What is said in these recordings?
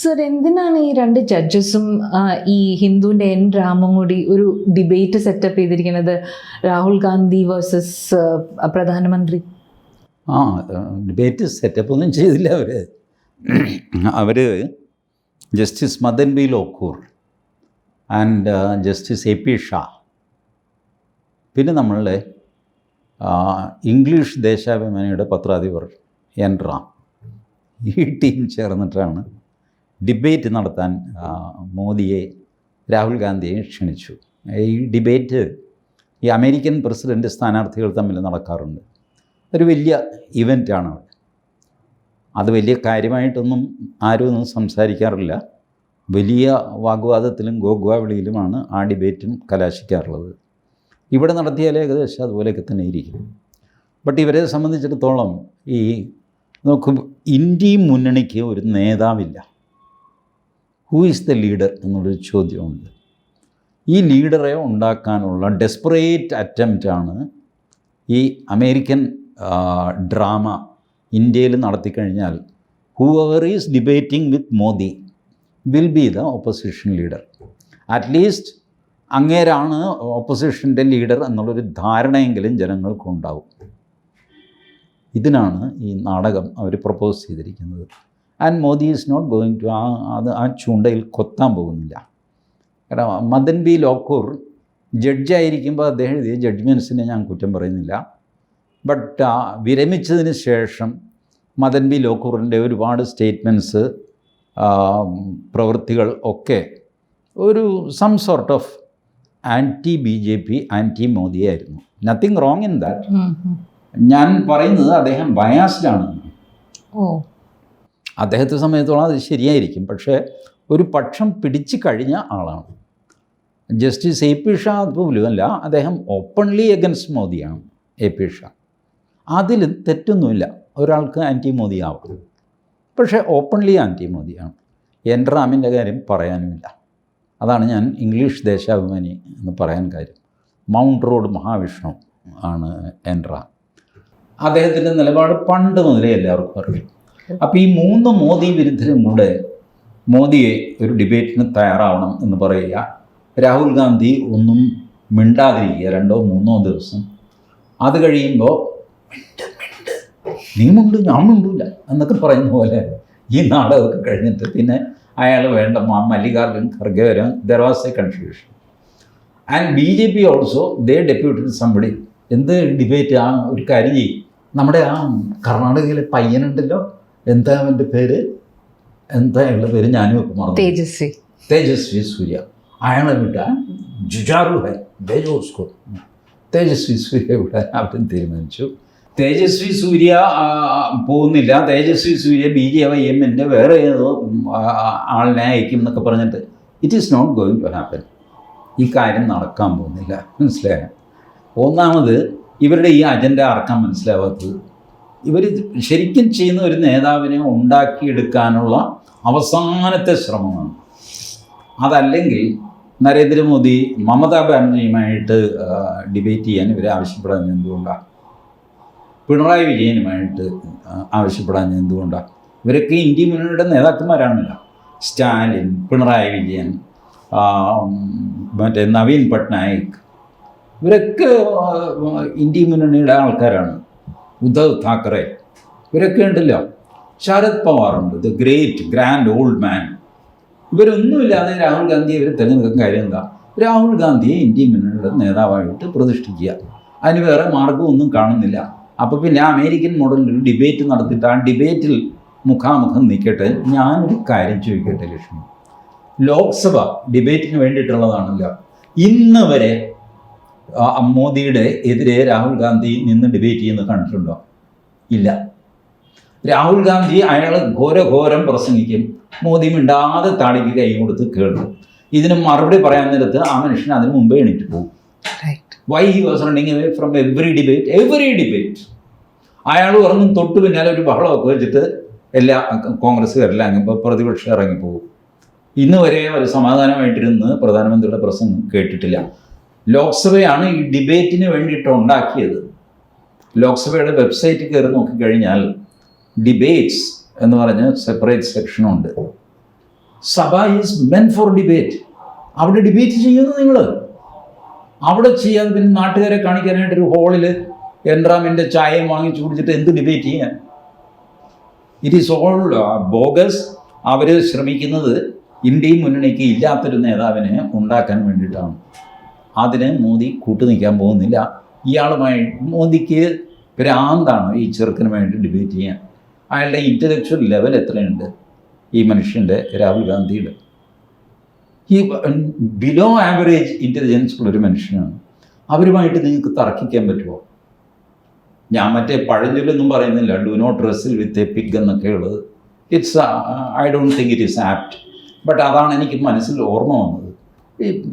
Sir എന്തിനാണ് ഈ രണ്ട് ജഡ്ജസും ഈ ഹിന്ദുവിന്റെ എൻ രാമും കൂടി ഒരു ഡിബേറ്റ് സെറ്റപ്പ് ചെയ്തിരിക്കുന്നത്? രാഹുൽ ഗാന്ധി വേഴ്സസ് പ്രധാനമന്ത്രി. ആ ഡിബേറ്റ് സെറ്റപ്പ് ഒന്നും ചെയ്തില്ല അവർ അവർ justice Madan B Lokur and justice A P Shah. പിന്നെ നമ്മളുടെ ഇംഗ്ലീഷ് ദേശാഭിമാനിയുടെ പത്രാധിപർ എൻ റാം ഈ ടീം ചേർന്നിട്ടാണ് ഡിബേറ്റ് നടത്താൻ മോദിയെ രാഹുൽ ഗാന്ധിയെ ക്ഷണിച്ചു. ഈ ഡിബേറ്റ് ഈ അമേരിക്കൻ പ്രസിഡന്റ് സ്ഥാനാർത്ഥികൾ തമ്മിൽ നടക്കാറുണ്ട്. ഒരു വലിയ ഇവന്റാണ് അവിടെ. അത് വലിയ കാര്യമായിട്ടൊന്നും ആരും ഒന്നും സംസാരിക്കാറില്ല. വലിയ വാഗ്വാദത്തിലും ഗോഗ്വാവിളിയിലുമാണ് ആ ഡിബേറ്റും കലാശിക്കാറുള്ളത്. ഇവിടെ നടത്തിയാൽ ഏകദേശം അതുപോലെയൊക്കെ തന്നെ ഇരിക്കും. ബട്ട് ഇവരെ സംബന്ധിച്ചിടത്തോളം ഈ നോക്കും ഇന്ത്യയും മുന്നണിക്ക് ഒരു നേതാവില്ല. ഹൂ ഈസ് ദ ലീഡർ എന്നുള്ളൊരു ചോദ്യമുണ്ട്. ഈ ലീഡറെ ഉണ്ടാക്കാനുള്ള ഡെസ്പറേറ്റ് അറ്റംപ്റ്റാണ് ഈ അമേരിക്കൻ ഡ്രാമ ഇന്ത്യയിൽ നടത്തിക്കഴിഞ്ഞാൽ whoever is debating with Modi will be the opposition leader at least അങ്ങേരാണ് ഓപ്പോസിഷന്റെ ലീഡർ എന്നുള്ളൊരു ധാരണയെങ്കിലും ജനങ്ങൾക്കുണ്ടാവും. ഇതിനാണ് ഈ നാടകം അവർ പ്രപ്പോസ് ചെയ്തിരിക്കുന്നത്. And Modi is not going to uh അത് ആ ചൂണ്ടയിൽ കൊത്താൻ പോകുന്നില്ല. കാരണം മദൻ ബി ലോക്കൂർ ജഡ്ജായിരിക്കുമ്പോൾ അദ്ദേഹം എഴുതിയ ജഡ്ജ്മെൻസിനെ ഞാൻ കുറ്റം പറയുന്നില്ല. ബട്ട് വിരമിച്ചതിന് ശേഷം മദൻ ബി ലോക്കൂറിന്റെ ഒരുപാട് സ്റ്റേറ്റ്മെന്റ്സ് പ്രവൃത്തികൾ ഒക്കെ ഒരു some sort of anti B J P anti Modi ആയിരുന്നു നത്തിങ് റോങ് ഇൻ ദാറ്റ് ഞാൻ പറയുന്നത് അദ്ദേഹം ബയാസ്ഡാണ് ഓ. അദ്ദേഹത്തെ സമയത്തോളം അത് ശരിയായിരിക്കും. പക്ഷേ ഒരു പക്ഷം പിടിച്ചു കഴിഞ്ഞ ആളാണ്. ജസ്റ്റിസ് എ പി ഷാ പോലുമല്ല അദ്ദേഹം ഓപ്പൺലി എഗൻസ്റ്റ് മോദിയാണ് എ പി ഷാ. അതിൽ തെറ്റൊന്നുമില്ല. ഒരാൾക്ക് ആന്റി മോദി ആവാം പക്ഷേ ഓപ്പൺലി ആന്റി മോദിയാണ് എൻ റാമിന്റെ കാര്യം പറയാനുമില്ല. അതാണ് ഞാൻ ഇംഗ്ലീഷ് ദേശാഭിമാനി എന്ന് പറയാൻ കാര്യം. മൗണ്ട് റോഡ് മഹാവിഷ്ണു ആണ് എൻ റാം. അദ്ദേഹത്തിന്റെ നിലപാട് പണ്ട് മുതലേ എല്ലാവർക്കും അറിയാം. അപ്പോൾ ഈ മൂന്ന് മോദി വിരുദ്ധരും കൂടെ മോദിയെ ഒരു ഡിബേറ്റിന് തയ്യാറാവണം എന്ന് പറയുക രാഹുൽ ഗാന്ധി ഒന്നും മിണ്ടാതിരിക്കുക രണ്ടോ മൂന്നോ ദിവസം അത് കഴിയുമ്പോൾ നീ മുണ്ട് ഞാൻ മിണ്ടൂല എന്നൊക്കെ പറയുന്ന പോലെ ഈ നാടകമൊക്കെ കഴിഞ്ഞിട്ട് പിന്നെ അയാൾ വേണ്ട മ- മല്ലികാർജുൻ ഖർഗെ വരെ there was a confusion and B J P also they deputed somebody എന്ത് ഡിബേറ്റ് ആ ഒരു കാര്യം ചെയ്യും? നമ്മുടെ ആ കർണാടകയിലെ പയ്യനുണ്ടല്ലോ. എന്താ അവന്റെ പേര്? എന്താ ഉള്ള പേര്? ഞാനും ഇപ്പം മറന്നു തേജസ്വി. തേജസ്വി സൂര്യ. അയാളെ വിടാൻ ജുജാറു ഹൈ ബേജോസ്കോ തേജസ്വി സൂര്യ വിടാൻ അവരും തീരുമാനിച്ചു. തേജസ്വി സൂര്യ പോകുന്നില്ല. Tejasvi Surya B J Y എമ്മിന്റെ വേറെ ഏതോ ആളിനെ അയക്കും എന്നൊക്കെ പറഞ്ഞിട്ട് it is not going to happen ഈ കാര്യം നടക്കാൻ പോകുന്നില്ല. മനസ്സിലായോ? ഒന്നാമത് ഇവരുടെ ഈ അജണ്ട ആർക്കാൻ മനസ്സിലാവാത്തത്? ഇവർ ശരിക്കും ചെയ്യുന്ന ഒരു നേതാവിനെ ഉണ്ടാക്കിയെടുക്കാനുള്ള അവസാനത്തെ ശ്രമമാണ്. അതല്ലെങ്കിൽ നരേന്ദ്രമോദി മമതാ ബാനർജിയുമായിട്ട് ഡിബേറ്റ് ചെയ്യാൻ ഇവർ ആവശ്യപ്പെടാൻ എന്തുകൊണ്ടാണ് പിണറായി വിജയനുമായിട്ട് ആവശ്യപ്പെടാൻ എന്തുകൊണ്ടാണ് ഇവരൊക്കെ ഇന്ത്യ മുന്നണിയുടെ നേതാക്കന്മാരാണല്ലോ. സ്റ്റാലിൻ പിണറായി വിജയൻ മറ്റേ നവീൻ പട്നായിക് ഇവരൊക്കെ ഇന്ത്യ മുന്നണിയുടെ ആൾക്കാരാണ്. ഉദ്ധവ് താക്കറെ. ഇവരൊക്കെ ഉണ്ടല്ലോ. Sharad പവാറുണ്ട് the great grand old man ഇവരൊന്നുമില്ലാതെ Rahul ഗാന്ധിയെ ഇവർ തിരഞ്ഞെടുക്കുന്ന കാര്യം എന്താ? രാഹുൽ ഗാന്ധിയെ ഇന്ത്യ മുന്നണിയുടെ നേതാവായിട്ട് പ്രതിഷ്ഠിക്കുക. അതിന് വേറെ മാർഗമൊന്നും കാണുന്നില്ല. അപ്പോൾ പിന്നെ അമേരിക്കൻ മോഡലിൽ ഒരു ഡിബേറ്റ് നടത്തിയിട്ട് ആ ഡിബേറ്റിൽ മുഖാമുഖം നിൽക്കട്ടെ. ഞാനൊരു കാര്യം ചോദിക്കട്ടെ ലക്ഷ്മി? ലോക്സഭ ഡിബേറ്റിന് വേണ്ടിയിട്ടുള്ളതാണല്ലോ. ഇന്ന് വരെ മോദിയുടെ എതിരെ രാഹുൽ ഗാന്ധി നിന്ന് ഡിബേറ്റ് ചെയ്യുന്നത് കണ്ടിട്ടുണ്ടോ? ഇല്ല. രാഹുൽ ഗാന്ധി അയാൾ ഘോരഘോരം പ്രസംഗിക്കും മോദി മിണ്ടാതെ താടിക്ക് കൈ കൊടുത്ത് കേൾക്കും. ഇതിന് മറുപടി പറയാൻ നേരത്ത് ആ മനുഷ്യൻ അതിന് മുമ്പേ എണീറ്റ് പോകും. Why he was running away from every debate every debate അയാൾ ഉറങ്ങും തൊട്ട് പിന്നാലെ ഒരു ബഹളമൊക്കെ വെച്ചിട്ട് എല്ലാ കോൺഗ്രസ്സുകാരെല്ലാം അങ്ങ് പ്രതിപക്ഷം ഇറങ്ങിപ്പോകും. ഇന്ന് വരെ ഒരു സമാധാനമായിട്ടിരുന്ന് പ്രധാനമന്ത്രിയുടെ പ്രസംഗം കേട്ടിട്ടില്ല. ലോക്സഭയാണ് ഈ ഡിബേറ്റിന് വേണ്ടിയിട്ട് ഉണ്ടാക്കിയത്. ലോക്സഭയുടെ വെബ്സൈറ്റിൽ കയറി നോക്കിക്കഴിഞ്ഞാൽ ഡിബേറ്റ്സ് എന്ന് പറഞ്ഞ് separate സെക്ഷനുണ്ട് Sabha is meant for debate അവിടെ ഡിബേറ്റ് ചെയ്യുന്നു നിങ്ങൾ അവിടെ ചെയ്യാൻ പിന്നെ നാട്ടുകാരെ കാണിക്കാനായിട്ട് ഒരു ഹോളിൽ എൻട്രാമിന്റെ ചായയും വാങ്ങിച്ചു കുടിച്ചിട്ട് എന്ത് ഡിബേറ്റ് ചെയ്യാൻ? ഇറ്റ് ഈസ് ഓൾ ബോഗസ് അവർ ശ്രമിക്കുന്നത് ഇന്ത്യയും മുന്നണിക്ക് ഇല്ലാത്തൊരു നേതാവിനെ ഉണ്ടാക്കാൻ വേണ്ടിയിട്ടാണ്. അതിന് മോദി കൂട്ടുനിൽക്കാൻ പോകുന്നില്ല. ഇയാളുമായി മോദിക്ക് ഭ്രാന്താണ് ഈ ചെറുക്കന് വേണ്ടി ഡിബേറ്റ് ചെയ്യാൻ. അയാളുടെ ഇന്റലക്ച്വൽ ലെവൽ എത്രയുണ്ട്? ഈ മനുഷ്യന്റെ രാഹുൽ ഗാന്ധിയുടെ. ഈ ബിലോ ആവറേജ് ഇന്റലിജൻസ് ഉള്ളൊരു മനുഷ്യനാണ്. അവരുമായിട്ട് നിങ്ങൾക്ക് തർക്കിക്കാൻ പറ്റുമോ? ഞാൻ മറ്റേ പഴഞ്ചൊല്ലൊന്നും പറയുന്നില്ല. Do not wrestle with a pig എന്നൊക്കെ ഉള്ളത്. It's I don't think it is apt but അതാണ് എനിക്ക് മനസ്സിൽ ഓർമ്മ വന്നത്.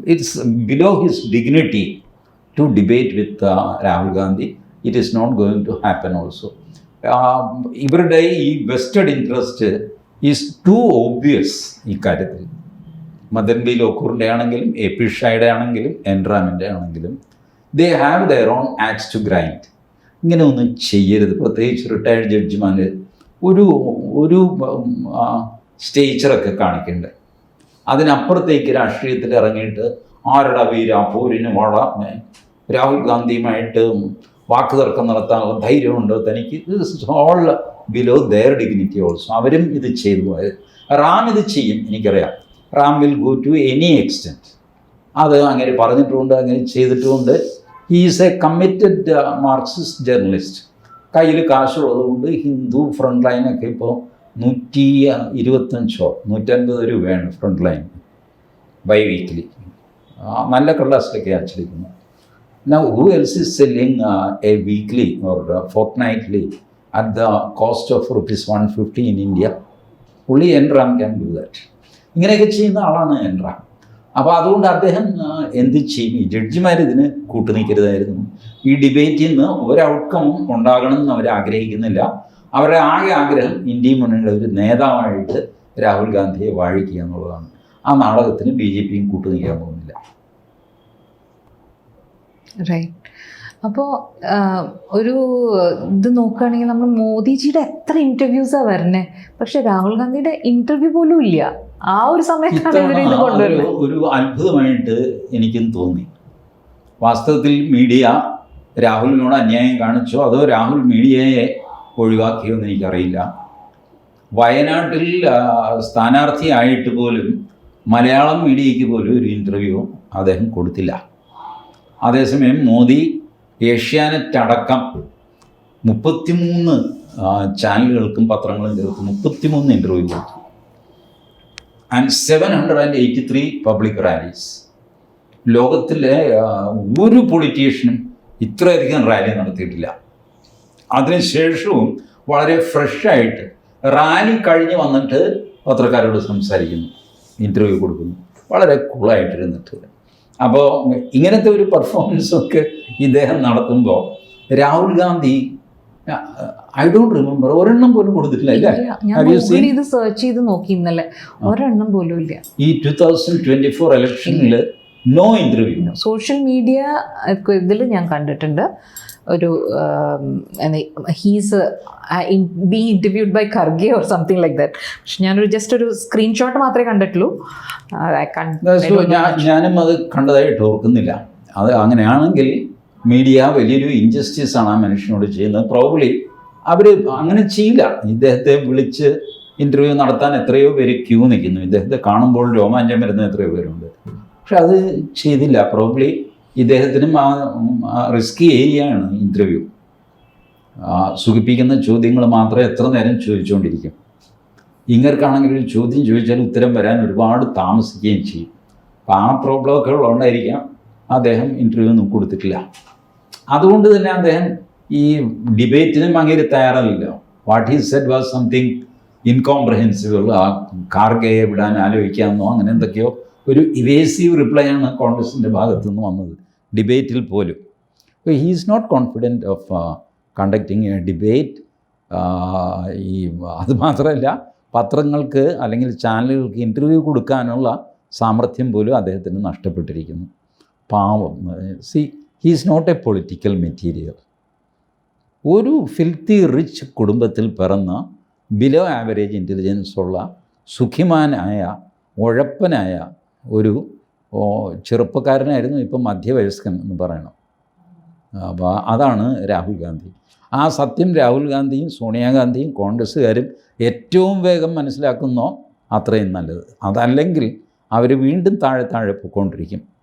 It's below his dignity to debate with Rahul Gandhi it is not going to happen also ഇവരുടെ ഈ vested interest is too obvious ഇക്കാര്യത്തിൽ മദൻ ബി ലോക്കൂറിന്റെ ആണെങ്കിലും എ പി ഷായുടെ ആണെങ്കിലും എൻറാമിന്റെ ആണെങ്കിലും they have their own axe to grind ഇങ്ങനെ ഒന്നും ചെയ്യരുത്. പ്രത്യേകിച്ച് റിട്ടയർഡ് ജഡ്ജിമാർ ഒരു ഒരു സ്റ്റേച്ചറൊക്കെ കാണിക്കേണ്ടത് അതിനപ്പുറത്തേക്ക് രാഷ്ട്രീയത്തിൽ ഇറങ്ങിയിട്ട് ആരുടെ വീര പൂരിന് വള? രാഹുൽ ഗാന്ധിയുമായിട്ട് വാക്ക് തർക്കം നടത്താനുള്ള ധൈര്യമുണ്ട് തനിക്ക്. All below their dignity also അവരും ഇത് ചെയ്തു. പോയത് റാം ഇത് ചെയ്യും എനിക്കറിയാം. Ram will go to any extent അത് അങ്ങനെ പറഞ്ഞിട്ടുമുണ്ട് അങ്ങനെ ചെയ്തിട്ടുമുണ്ട് is a committed Marxist journalist കയ്യിൽ കാശുള്ളതുകൊണ്ട് ഹിന്ദു ഫ്രണ്ട് ലൈനൊക്കെ ഇപ്പോൾ നൂറ്റി ഇരുപത്തഞ്ചോ നൂറ്റൻപത് രൂപയാണ് ഫ്രണ്ട് ലൈൻ ബൈ വീക്കിലി നല്ല കള്ളാസിലൊക്കെ അച്ചടിക്കുന്നു. Now, who else is selling uh, a weekly or uh, fortnightly at the cost of rupees 150 in India? Only Enram can do that. ഇങ്ങനെയൊക്കെ ചെയ്യുന്ന ആളാണ് എൻറാം അപ്പോൾ അതുകൊണ്ട് അദ്ദേഹം എന്ത് ചെയ്യും? ഈ ജഡ്ജിമാർ ഇതിന് കൂട്ടുനിൽക്കരുതായിരുന്നു. ഈ ഡിബേറ്റിൽ നിന്ന് ഒരു ഔട്ട്കം ഉണ്ടാകണം എന്ന് അവർ ആഗ്രഹിക്കുന്നില്ല. അവരുടെ ആകെ ആഗ്രഹം ഇന്ത്യ മുന്നണിയുടെ ഒരു നേതാവായിട്ട് രാഹുൽ ഗാന്ധിയെ വാഴിക്കുക എന്നുള്ളതാണ്. ആ നാടകത്തിന് ബി ജെ പിയും കൂട്ടു നിൽക്കാൻ പോകുന്നില്ല. റൈറ്റ് അപ്പോൾ ഒരു ഇത് നോക്കുകയാണെങ്കിൽ നമ്മൾ മോദിജിയുടെ എത്ര ഇന്റർവ്യൂസാണ് വരണേ? പക്ഷെ രാഹുൽ ഗാന്ധിയുടെ ഇന്റർവ്യൂ പോലും ഇല്ല. ആ ഒരു സമയത്താണ് ഇവർ ഇത് കൊണ്ടുവരുന്നത് ഒരു അത്ഭുതമായിട്ട് എനിക്കും തോന്നി. വാസ്തവത്തിൽ മീഡിയ രാഹുലിനോട് അന്യായം കാണിച്ചോ അതോ രാഹുൽ മീഡിയയെ ഒഴിവാക്കിയോ എന്ന് എനിക്കറിയില്ല. വയനാട്ടിൽ സ്ഥാനാർത്ഥിയായിട്ട് പോലും മലയാളം മീഡിയയ്ക്ക് പോലും ഒരു ഇന്റർവ്യൂ അദ്ദേഹം കൊടുത്തില്ല. അതേസമയം മോദി ഏഷ്യാനെറ്റ് അടക്കം മുപ്പത്തിമൂന്ന് ചാനലുകൾക്കും പത്രങ്ങളും ചേർത്ത് മുപ്പത്തിമൂന്ന് ഇന്റർവ്യൂ കൊടുത്തു. And seven hundred and eighty three public rallies ലോകത്തിലെ ഒരു പൊളിറ്റീഷ്യനും ഇത്രയധികം റാലി നടത്തിയിട്ടില്ല. അതിനുശേഷവും വളരെ ഫ്രഷായിട്ട് റാലി കഴിഞ്ഞ് വന്നിട്ട് പത്രക്കാരോട് സംസാരിക്കുന്നു. ഇന്റർവ്യൂ കൊടുക്കുന്നു. വളരെ കൂളായിട്ടിരുന്നിട്ട് അപ്പോൾ ഇങ്ങനത്തെ ഒരു പെർഫോമൻസൊക്കെ ഇദ്ദേഹം നടത്തുമ്പോൾ Rahul Gandhi I don't remember ഒരെണ്ണം പോലും കൊടുത്തിട്ടില്ല അല്ലേ? ചെയ്ത് സെർച്ച് ചെയ്ത് നോക്കി ഇന്നലെ. ഒരെണ്ണം പോലും ഇല്ല. ഈ ടു തൗസൻഡ് ട്വന്റി ഫോർ ഇലക്ഷനിൽ നോ ഇന്റർവ്യൂ സോഷ്യൽ മീഡിയ ഇതിൽ ഞാൻ കണ്ടിട്ടുണ്ട്. ഒരു he's be interviewed by Kharge or something like that പക്ഷെ ഞാനൊരു ജസ്റ്റ് ഒരു സ്ക്രീൻഷോട്ട് മാത്രമേ കണ്ടിട്ടുള്ളൂ. ഞാൻ ഞാനും അത് കണ്ടതായിട്ട് ഓർക്കുന്നില്ല. അത് അങ്ങനെയാണെങ്കിൽ മീഡിയ വലിയൊരു ഇൻജസ്റ്റിസ് ആണ് ആ മനുഷ്യനോട് ചെയ്യുന്നത്. പ്രോബ്ലി അവർ അങ്ങനെ ചെയ്യില്ല. ഇദ്ദേഹത്തെ വിളിച്ച് ഇന്റർവ്യൂ നടത്താൻ എത്രയോ പേര് ക്യൂ നിൽക്കുന്നു. ഇദ്ദേഹത്തെ കാണുമ്പോൾ രോമാഞ്ചം വരുന്ന എത്രയോ പേരുണ്ട്. പക്ഷെ അത് ചെയ്തില്ല. പ്രോബ്ലി ഇദ്ദേഹത്തിനും ആ റിസ്ക് ചെയ്യുകയാണ് ഇന്റർവ്യൂ സുഖിപ്പിക്കുന്ന ചോദ്യങ്ങൾ മാത്രമേ എത്ര നേരം ചോദിച്ചുകൊണ്ടിരിക്കും. ഇങ്ങർക്കാണെങ്കിൽ ഒരു ചോദ്യം ചോദിച്ചാൽ ഉത്തരം വരാൻ ഒരുപാട് താമസിക്കുകയും ചെയ്യും. അപ്പം ആ പ്രോബ്ലമൊക്കെ ഉള്ളതുകൊണ്ടായിരിക്കാം അദ്ദേഹം ഇന്റർവ്യൂ ഒന്നും കൊടുത്തിട്ടില്ല. അതുകൊണ്ട് തന്നെ അദ്ദേഹം ഈ ഡിബേറ്റിനും അങ്ങനെ തയ്യാറല്ല what is said was something incomprehensible uh കാർഗയെ വിടാൻ ആലോചിക്കാമെന്നോ അങ്ങനെ എന്തൊക്കെയോ ഒരു ഇവേസീവ് റിപ്ലൈ ആണ് കോൺഗ്രസിന്റെ ഭാഗത്തു നിന്ന് വന്നത്. ഡിബേറ്റിൽ പോലും. He is not confident of conducting a debate ഈ അതുമാത്രമല്ല പത്രങ്ങൾക്ക് അല്ലെങ്കിൽ ചാനലുകൾക്ക് ഇന്റർവ്യൂ കൊടുക്കാനുള്ള സാമർഥ്യം പോലും അദ്ദേഹത്തിന് നഷ്ടപ്പെട്ടിരിക്കുന്നു. പാവം. See he is not a political material ഒരു ഫിൽത്തി റിച്ച് കുടുംബത്തിൽ പിറന്ന ബിലോ ആവറേജ് ഇന്റലിജൻസ് ഉള്ള സുഖിമാനായ ഉഴപ്പനായ ഒരു ചെറുപ്പക്കാരനായിരുന്നു ഇപ്പം മധ്യവയസ്കൻ എന്ന് പറയണം. അപ്പോൾ അതാണ് രാഹുൽ ഗാന്ധി. ആ സത്യം രാഹുൽ ഗാന്ധിയും സോണിയാഗാന്ധിയും കോൺഗ്രസ്സുകാരും ഏറ്റവും വേഗം മനസ്സിലാക്കുന്നോ അത്രയും നല്ലത്. അതല്ലെങ്കിൽ അവർ വീണ്ടും താഴെ താഴെ പോയിക്കൊണ്ടിരിക്കും.